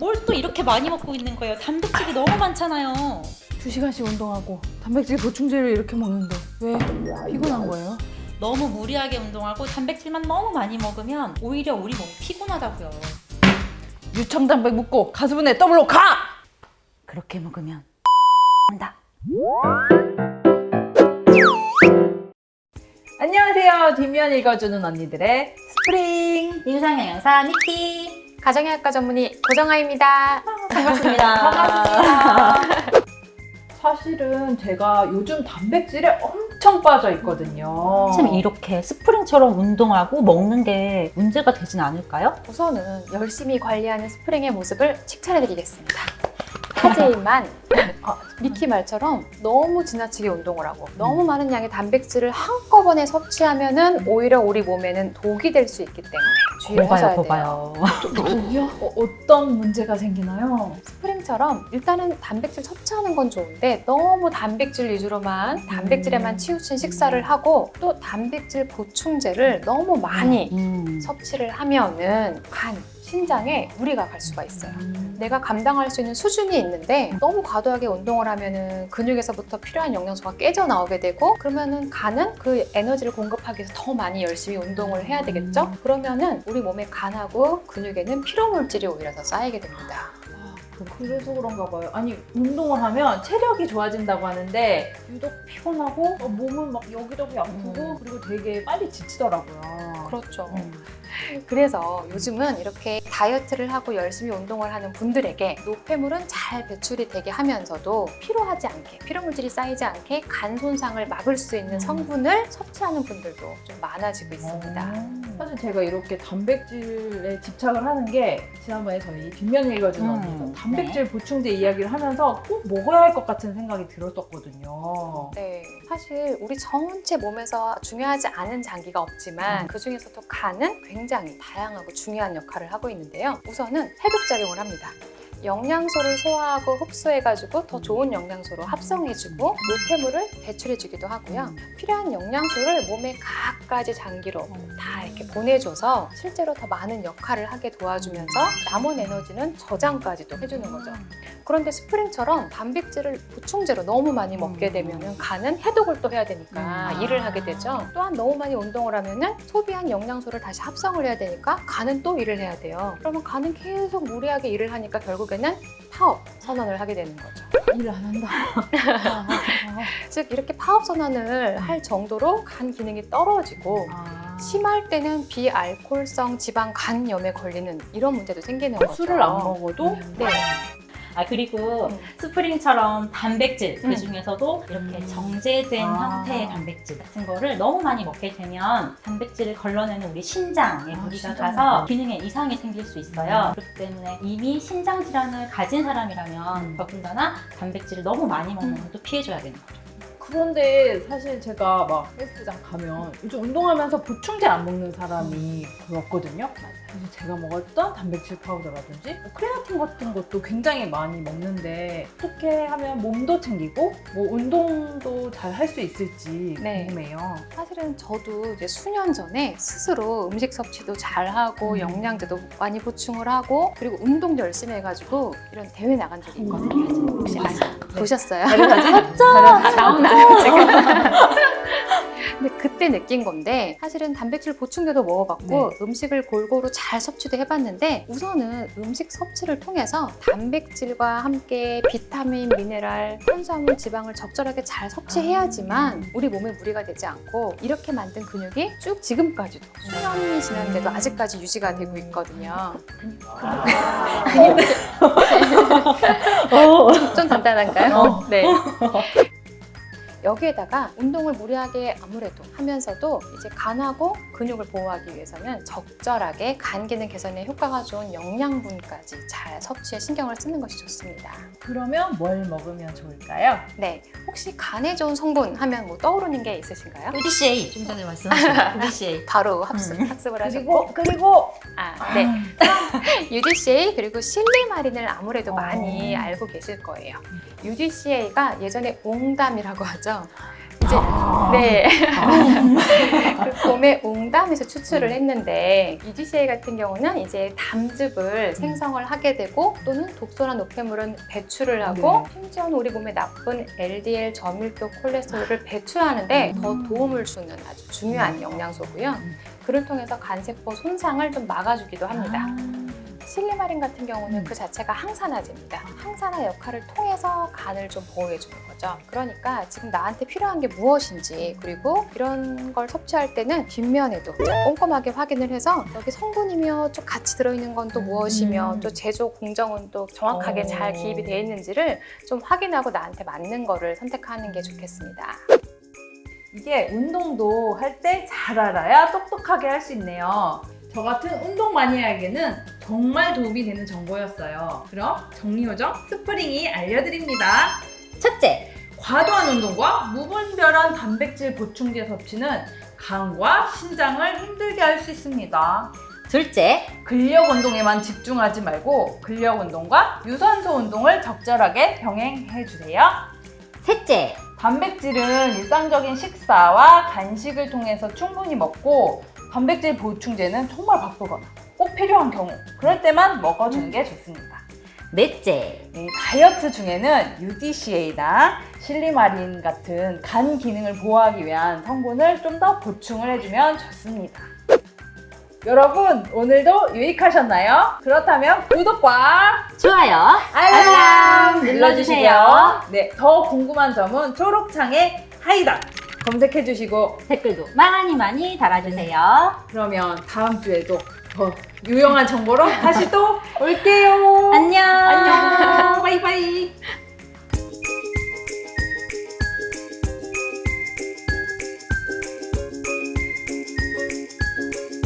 뭘 또 이렇게 많이 먹고 있는 거예요? 단백질이 너무 많잖아요. 두 시간씩 운동하고 단백질 보충제를 이렇게 먹는데 왜 피곤한 거예요? 너무 무리하게 운동하고 단백질만 너무 많이 먹으면 오히려 우리 몸이 피곤하다고요. 유청단백 먹고 가수분해 더블로 가! 그렇게 먹으면 한다. 안녕하세요. 뒷면 읽어주는 언니들의 스프링 인상영양사 니키 가정의학과 전문의 고정아입니다. 반갑습니다. 사실은 제가 요즘 단백질에 엄청 빠져 있거든요. 선생님 이렇게 스프링처럼 운동하고 먹는 게 문제가 되진 않을까요? 우선은 열심히 관리하는 스프링의 모습을 칭찬해드리겠습니다. 하지만 어, 미키 말처럼 너무 지나치게 운동을 하고 너무 많은 양의 단백질을 한꺼번에 섭취하면은 오히려 우리 몸에는 독이 될 수 있기 때문에 주의를 하셔야 돼요. 독이요? 어, 어떤 문제가 생기나요? 스프링처럼 일단은 단백질 섭취하는 건 좋은데 너무 단백질 위주로만 단백질에만 치우친 식사를 하고 또 단백질 보충제를 너무 많이 음. 섭취를 하면은 간, 신장에 무리가 갈 수가 있어요. 내가 감당할 수 있는 수준이 있는데 너무 과도하게 운동을 하면은 근육에서부터 필요한 영양소가 깨져 나오게 되고 그러면은 간은 그 에너지를 공급하기 위해서 더 많이 열심히 운동을 해야 되겠죠? 그러면은 우리 몸의 간하고 근육에는 피로 물질이 오히려 더 쌓이게 됩니다. 그래서 그런가 봐요. 아니 운동을 하면 체력이 좋아진다고 하는데 유독 피곤하고 어, 몸은 막 여기저기 아프고 음. 그리고 되게 빨리 지치더라고요. 그렇죠. 음. 그래서 요즘은 이렇게 다이어트를 하고 열심히 운동을 하는 분들에게 노폐물은 잘 배출이 되게 하면서도 피로하지 않게 피로 물질이 쌓이지 않게 간 손상을 막을 수 있는 성분을 섭취하는 분들도 좀 많아지고 있습니다. 사실 제가 이렇게 단백질에 집착을 하는 게 지난번에 저희 뒷면 읽어주는 음, 언니에서 단백질 보충제 이야기를 하면서 꼭 먹어야 할 것 같은 생각이 들었었거든요. 네, 사실 우리 전체 몸에서 중요하지 않은 장기가 없지만 음. 그 중에서도 간은 굉장히 다양하고 중요한 역할을 하고 있는데요. 우선은 해독작용을 합니다. 영양소를 소화하고 흡수해가지고 더 좋은 영양소로 합성해주고 노폐물을 배출해주기도 하고요. 필요한 영양소를 몸의 각 가지 장기로 다 이렇게 보내줘서 실제로 더 많은 역할을 하게 도와주면서 남은 에너지는 저장까지도 해주는 거죠. 그런데 스프링처럼 단백질을 보충제로 너무 많이 먹게 되면 간은 해독을 또 해야 되니까 음. 일을 하게 되죠. 또한 너무 많이 운동을 하면은 소비한 영양소를 다시 합성을 해야 되니까 간은 또 일을 해야 돼요. 그러면 간은 계속 무리하게 일을 하니까 결국 에는 파업 선언을 하게 되는 거죠. 일을 안 한다. 즉 이렇게 파업 선언을 할 정도로 간 기능이 떨어지고 아. 심할 때는 비알코올성 지방 간염에 걸리는 이런 문제도 생기는 거죠. 술을 안 먹어도 네. 아 그리고 음. 스프링처럼 단백질 음. 그 중에서도 이렇게 정제된 아. 형태의 단백질 같은 거를 너무 많이 먹게 되면 단백질을 걸러내는 우리 신장에 아, 무리가. 가서 기능에 이상이 생길 수 있어요. 그렇기 때문에 이미 신장 질환을 가진 사람이라면 음. 더군다나 단백질을 너무 많이 먹는 음. 것도 피해줘야 되는 거죠. 그런데 사실 제가 막 헬스장 가면 요즘 운동하면서 보충제 안 먹는 사람이 거의 없거든요. 그래서 제가 먹었던 단백질 파우더라든지 뭐 크레아틴 같은 것도 굉장히 많이 먹는데 어떻게 하면 몸도 챙기고 뭐 운동도 잘 할 수 있을지 네. 궁금해요. 사실은 저도 이제 수년 전에 스스로 음식 섭취도 잘 하고 음. 영양제도 많이 보충을 하고 그리고 운동도 열심히 해가지고 이런 대회 나간 적이 있거든요. 혹시 아, 보셨어요? 나 온다 지금. 근데 그때 느낀 건데 사실은 단백질 보충제도 먹어봤고 음식을 골고루 잘 섭취도 해봤는데 우선은 음식 섭취를 통해서 단백질과 함께 비타민, 미네랄, 탄수화물, 지방을 적절하게 잘 섭취해야지만 우리 몸에 무리가 되지 않고 이렇게 만든 근육이 쭉 지금까지도 수년이 지났는데도 아직까지 유지가 되고 있거든요. 좀 간단한가요? 네. 여기에다가 운동을 무리하게 아무래도 하면서도 이제 간하고 근육을 보호하기 위해서는 적절하게 간 기능 개선에 효과가 좋은 영양분까지 잘 섭취에 신경을 쓰는 것이 좋습니다. 그러면 뭘 먹으면 좋을까요? 네, 혹시 간에 좋은 성분 하면 뭐 떠오르는 게 있으신가요? UDCA 좀 전에 말씀하신 UDCA. 바로 음. 학습을 하셨고 그리고 그리고 아, 네. UDCA 그리고 실리마린을 아무래도 어. 많이 알고 계실 거예요. UDCA가 예전에 옹담이라고 하죠. 이제 네. 그 곰의 웅담에서 추출을 했는데 EDCA 같은 경우는 이제 담즙을 생성을 하게 되고 또는 독소나 노폐물은 배출을 하고 심지어는 우리 몸에 나쁜 LDL 저밀도 콜레스테롤을 배출하는데 더 도움을 주는 아주 중요한 영양소고요. 그를 통해서 간세포 손상을 좀 막아주기도 합니다. 실리마린 같은 경우는 그 자체가 항산화제입니다. 항산화 역할을 통해서 간을 좀 보호해주는 거죠. 그러니까 지금 나한테 필요한 게 무엇인지 그리고 이런 걸 섭취할 때는 뒷면에도 꼼꼼하게 확인을 해서 여기 성분이며 좀 같이 들어있는 건 또 무엇이며 음. 또 제조 공정은 또 정확하게 어. 잘 기입이 되어 있는지를 좀 확인하고 나한테 맞는 거를 선택하는 게 좋겠습니다. 이게 운동도 할 때 잘 알아야 똑똑하게 할 수 있네요. 저 같은 운동 마니아에게는 정말 도움이 되는 정보였어요. 그럼 정리요정 스프링이 알려드립니다. 첫째, 과도한 운동과 무분별한 단백질 보충제 섭취는 간과 신장을 힘들게 할 수 있습니다. 둘째, 근력 운동에만 집중하지 말고 근력 운동과 유산소 운동을 적절하게 병행해 주세요. 셋째, 단백질은 일상적인 식사와 간식을 통해서 충분히 먹고 단백질 보충제는 정말 바쁘거나 꼭 필요한 경우 그럴 때만 먹어주는 게 좋습니다. 넷째, 이 다이어트 중에는 UDCA나 실리마린 같은 간 기능을 보호하기 위한 성분을 좀 더 보충을 해주면 좋습니다. 여러분 오늘도 유익하셨나요? 그렇다면 구독과 좋아요, 알람 눌러주세요. 네, 더 궁금한 점은 초록창에 하이다 검색해 주시고 댓글도 많이 많이 달아주세요. 그러면 다음 주에도 더 유용한 정보로 다시 또 올게요. 안녕. 안녕. 바이바이.